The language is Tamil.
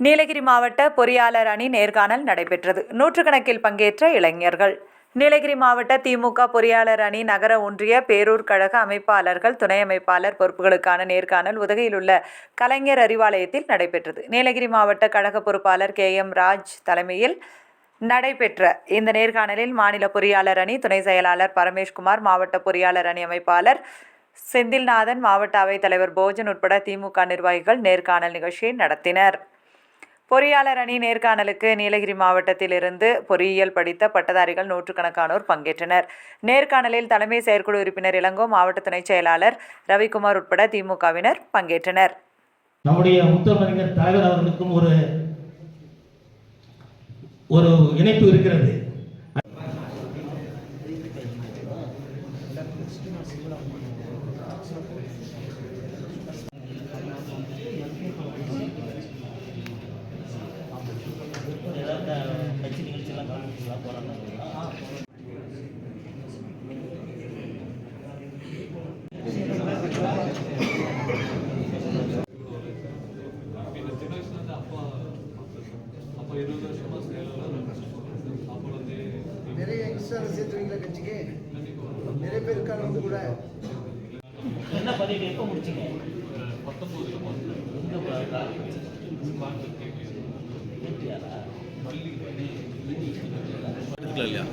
நீலகிரி மாவட்ட பொறியாளர் அணி நேர்காணல் நடைபெற்றது. நூற்றுக்கணக்கில் பங்கேற்ற இளைஞர்கள். நீலகிரி மாவட்ட திமுக பொறியாளர் அணி நகர ஒன்றிய பேரூர் கழக அமைப்பாளர்கள் துணை அமைப்பாளர் பொறுப்புகளுக்கான நேர்காணல் உதகையில் உள்ள கலைஞர் அறிவாலயத்தில் நடைபெற்றது. நீலகிரி மாவட்ட கழக பொறுப்பாளர் கே. எம். ராஜ் தலைமையில் நடைபெற்ற இந்த நேர்காணலில் மாநில பொறியாளர் அணி துணை செயலாளர் பரமேஷ்குமார் மாவட்ட பொறியாளர் அணி அமைப்பாளர் செந்தில்நாதன் மாவட்ட அவைத்தலைவர் போஜன் உட்பட திமுக நிர்வாகிகள் நேர்காணல் நிகழ்ச்சியை நடத்தினர். பொறியாளர் அணி நேர்காணலுக்கு நீலகிரி மாவட்டத்திலிருந்து பொறியியல் படித்த பட்டதாரிகள் நூற்றுக்கணக்கானோர் பங்கேற்றனர். நேர்காணலில் தலைமை செயற்குழு உறுப்பினர் இளங்கோ மாவட்ட துணைச் செயலாளர் ரவிக்குமார் உட்பட திமுகவினர் பங்கேற்றனர். நம்முடைய முத்தமிழர் தலைவர் அவர்களுக்கும் ஒரு ஒரு இணைப்பு இருக்கிறது. வந்து நிறைய யங்ஸ்டர் சேர்த்துவீங்களா கட்சிக்கு நிறைய பேர் இருக்காங்க வந்து கூட. என்ன பதவி எப்போ particularly are.